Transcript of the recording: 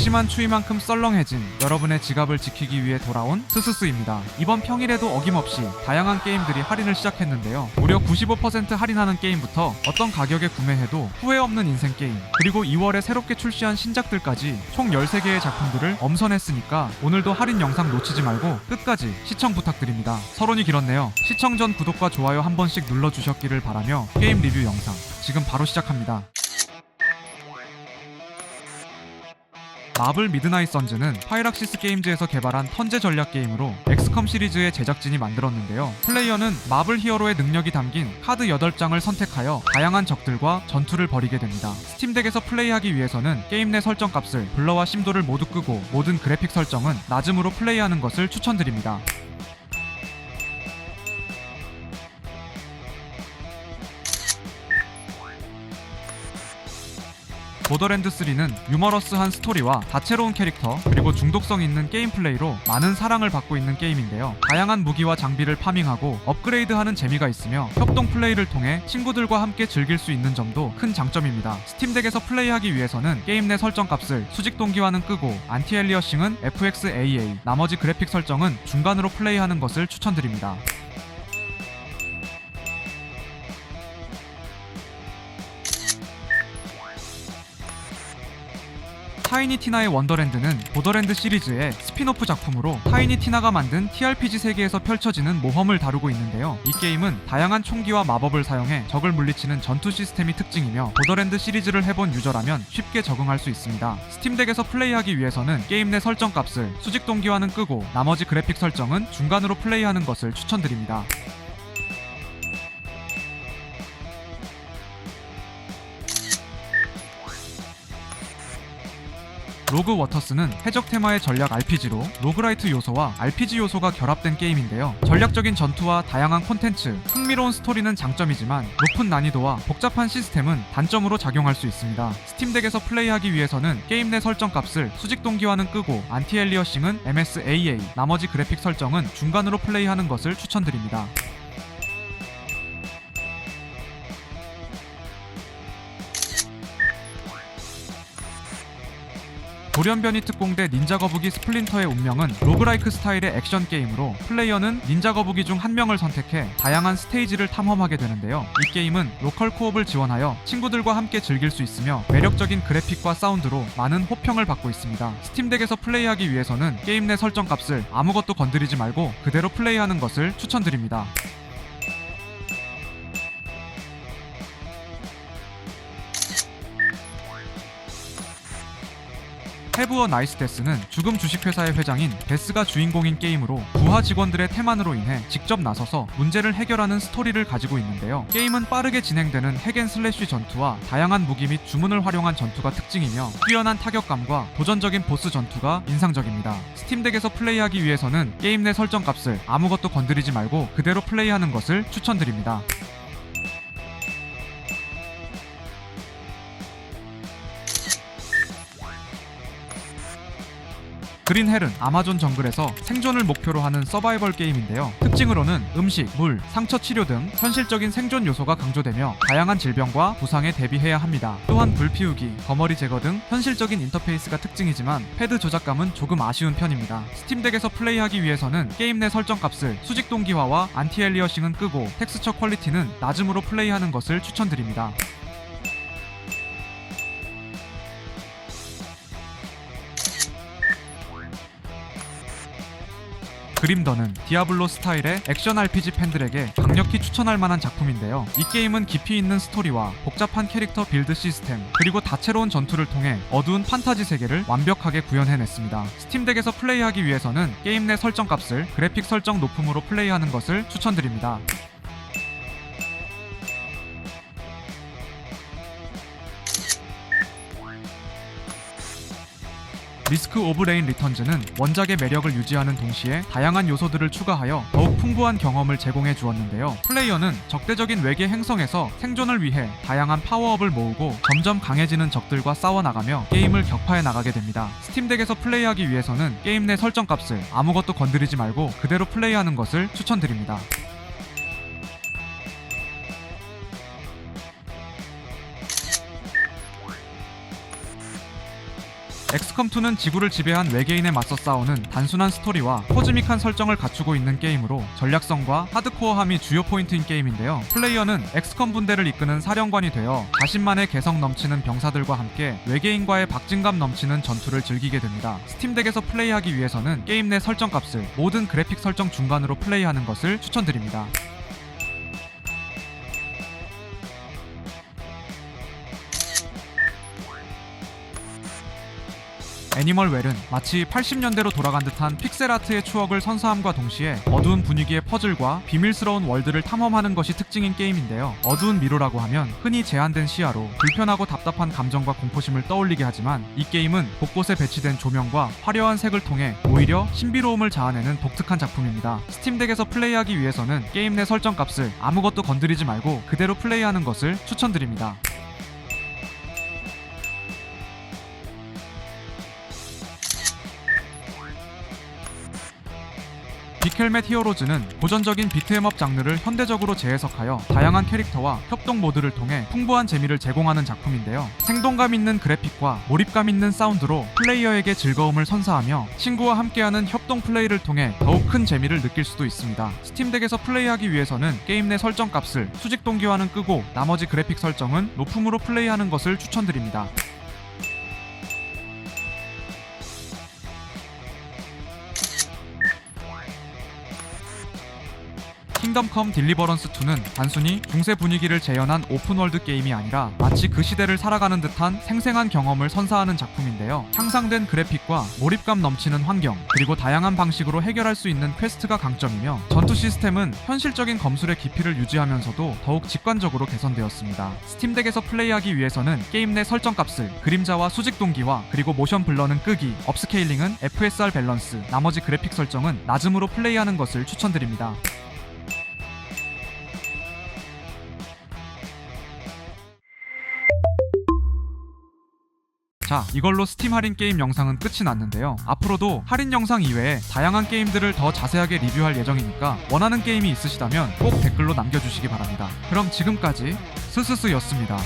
극심한 추위만큼 썰렁해진 여러분의 지갑을 지키기 위해 돌아온 스스스입니다. 이번 평일에도 어김없이 다양한 게임들이 할인을 시작했는데요. 무려 95% 할인하는 게임부터 어떤 가격에 구매해도 후회 없는 인생 게임, 그리고 2월에 새롭게 출시한 신작들까지 총 13개의 작품들을 엄선했으니까 오늘도 할인 영상 놓치지 말고 끝까지 시청 부탁드립니다. 서론이 길었네요. 시청 전 구독과 좋아요 한 번씩 눌러주셨기를 바라며 게임 리뷰 영상 지금 바로 시작합니다. 마블 미드나잇 선즈는 파이락시스 게임즈에서 개발한 턴제 전략 게임으로 엑스컴 시리즈의 제작진이 만들었는데요. 플레이어는 마블 히어로의 능력이 담긴 카드 8장을 선택하여 다양한 적들과 전투를 벌이게 됩니다. 스팀덱에서 플레이하기 위해서는 게임 내 설정 값을 블러와 심도를 모두 끄고 모든 그래픽 설정은 낮음으로 플레이하는 것을 추천드립니다. 보더랜드 3는 유머러스한 스토리와 다채로운 캐릭터 그리고 중독성 있는 게임 플레이로 많은 사랑을 받고 있는 게임인데요. 다양한 무기와 장비를 파밍하고 업그레이드하는 재미가 있으며 협동 플레이를 통해 친구들과 함께 즐길 수 있는 점도 큰 장점입니다. 스팀덱에서 플레이하기 위해서는 게임 내 설정 값을 수직 동기화는 끄고 안티 엘리어싱은 FXAA 나머지 그래픽 설정은 중간으로 플레이하는 것을 추천드립니다. 타이니 티나의 원더랜드는 보더랜드 시리즈의 스피노프 작품으로 타이니 티나가 만든 TRPG 세계에서 펼쳐지는 모험을 다루고 있는데요. 이 게임은 다양한 총기와 마법을 사용해 적을 물리치는 전투 시스템이 특징이며 보더랜드 시리즈를 해본 유저라면 쉽게 적응할 수 있습니다. 스팀덱에서 플레이하기 위해서는 게임 내 설정 값을 수직 동기화는 끄고 나머지 그래픽 설정은 중간으로 플레이하는 것을 추천드립니다. 로그 워터스는 해적 테마의 전략 RPG로 로그라이트 요소와 RPG 요소가 결합된 게임인데요. 전략적인 전투와 다양한 콘텐츠, 흥미로운 스토리는 장점이지만 높은 난이도와 복잡한 시스템은 단점으로 작용할 수 있습니다. 스팀덱에서 플레이하기 위해서는 게임 내 설정 값을 수직 동기화는 끄고 안티 엘리어싱은 MSAA, 나머지 그래픽 설정은 중간으로 플레이하는 것을 추천드립니다. 돌연변이 특공대 닌자 거북이 스플린터의 운명은 로그라이크 스타일의 액션 게임으로 플레이어는 닌자 거북이 중 한 명을 선택해 다양한 스테이지를 탐험하게 되는데요. 이 게임은 로컬 코업을 지원하여 친구들과 함께 즐길 수 있으며 매력적인 그래픽과 사운드로 많은 호평을 받고 있습니다. 스팀덱에서 플레이하기 위해서는 게임 내 설정 값을 아무것도 건드리지 말고 그대로 플레이하는 것을 추천드립니다. 해부어 나이스 데스는 죽음 주식회사의 회장인 데스가 주인공인 게임으로 부하 직원들의 태만으로 인해 직접 나서서 문제를 해결하는 스토리를 가지고 있는데요. 게임은 빠르게 진행되는 핵앤슬래쉬 전투와 다양한 무기 및 주문을 활용한 전투가 특징이며 뛰어난 타격감과 도전적인 보스 전투가 인상적입니다. 스팀덱에서 플레이하기 위해서는 게임 내 설정 값을 아무것도 건드리지 말고 그대로 플레이하는 것을 추천드립니다. 그린헬은 아마존 정글에서 생존을 목표로 하는 서바이벌 게임인데요. 특징으로는 음식, 물, 상처 치료 등 현실적인 생존 요소가 강조되며 다양한 질병과 부상에 대비해야 합니다. 또한 불 피우기, 거머리 제거 등 현실적인 인터페이스가 특징이지만 패드 조작감은 조금 아쉬운 편입니다. 스팀덱에서 플레이하기 위해서는 게임 내 설정 값을 수직 동기화와 안티 엘리어싱은 끄고 텍스처 퀄리티는 낮음으로 플레이하는 것을 추천드립니다. 그림더는 디아블로 스타일의 액션 RPG 팬들에게 강력히 추천할 만한 작품인데요. 이 게임은 깊이 있는 스토리와 복잡한 캐릭터 빌드 시스템, 그리고 다채로운 전투를 통해 어두운 판타지 세계를 완벽하게 구현해냈습니다. 스팀덱에서 플레이하기 위해서는 게임 내 설정 값을 그래픽 설정 높음으로 플레이하는 것을 추천드립니다. 리스크 오브 레인 리턴즈는 원작의 매력을 유지하는 동시에 다양한 요소들을 추가하여 더욱 풍부한 경험을 제공해 주었는데요. 플레이어는 적대적인 외계 행성에서 생존을 위해 다양한 파워업을 모으고 점점 강해지는 적들과 싸워나가며 게임을 격파해 나가게 됩니다. 스팀덱에서 플레이하기 위해서는 게임 내 설정 값을 아무것도 건드리지 말고 그대로 플레이하는 것을 추천드립니다. 엑스컴2는 지구를 지배한 외계인에 맞서 싸우는 단순한 스토리와 코즈믹한 설정을 갖추고 있는 게임으로 전략성과 하드코어함이 주요 포인트인 게임인데요. 플레이어는 엑스컴 분대를 이끄는 사령관이 되어 자신만의 개성 넘치는 병사들과 함께 외계인과의 박진감 넘치는 전투를 즐기게 됩니다. 스팀덱에서 플레이하기 위해서는 게임 내 설정 값을 모든 그래픽 설정 중간으로 플레이하는 것을 추천드립니다. 애니멀 웰은 마치 80년대로 돌아간 듯한 픽셀 아트의 추억을 선사함과 동시에 어두운 분위기의 퍼즐과 비밀스러운 월드를 탐험하는 것이 특징인 게임인데요. 어두운 미로라고 하면 흔히 제한된 시야로 불편하고 답답한 감정과 공포심을 떠올리게 하지만 이 게임은 곳곳에 배치된 조명과 화려한 색을 통해 오히려 신비로움을 자아내는 독특한 작품입니다. 스팀덱에서 플레이하기 위해서는 게임 내 설정 값을 아무것도 건드리지 말고 그대로 플레이하는 것을 추천드립니다. 빅헬멧 히어로즈는 고전적인 비트엠업 장르를 현대적으로 재해석하여 다양한 캐릭터와 협동 모드를 통해 풍부한 재미를 제공하는 작품인데요. 생동감 있는 그래픽과 몰입감 있는 사운드로 플레이어에게 즐거움을 선사하며 친구와 함께하는 협동 플레이를 통해 더욱 큰 재미를 느낄 수도 있습니다. 스팀덱에서 플레이하기 위해서는 게임 내 설정 값을 수직 동기화는 끄고 나머지 그래픽 설정은 높음으로 플레이하는 것을 추천드립니다. 킹덤컴 딜리버런스 2는 단순히 중세 분위기를 재현한 오픈월드 게임이 아니라 마치 그 시대를 살아가는 듯한 생생한 경험을 선사하는 작품인데요. 향상된 그래픽과 몰입감 넘치는 환경, 그리고 다양한 방식으로 해결할 수 있는 퀘스트가 강점이며 전투 시스템은 현실적인 검술의 깊이를 유지하면서도 더욱 직관적으로 개선되었습니다. 스팀덱에서 플레이하기 위해서는 게임 내 설정 값을 그림자와 수직 동기화, 그리고 모션 블러는 끄기, 업스케일링은 FSR 밸런스, 나머지 그래픽 설정은 낮음으로 플레이하는 것을 추천드립니다. 자, 이걸로 스팀 할인 게임 영상은 끝이 났는데요. 앞으로도 할인 영상 이외에 다양한 게임들을 더 자세하게 리뷰할 예정이니까 원하는 게임이 있으시다면 꼭 댓글로 남겨주시기 바랍니다. 그럼 지금까지 스스스였습니다.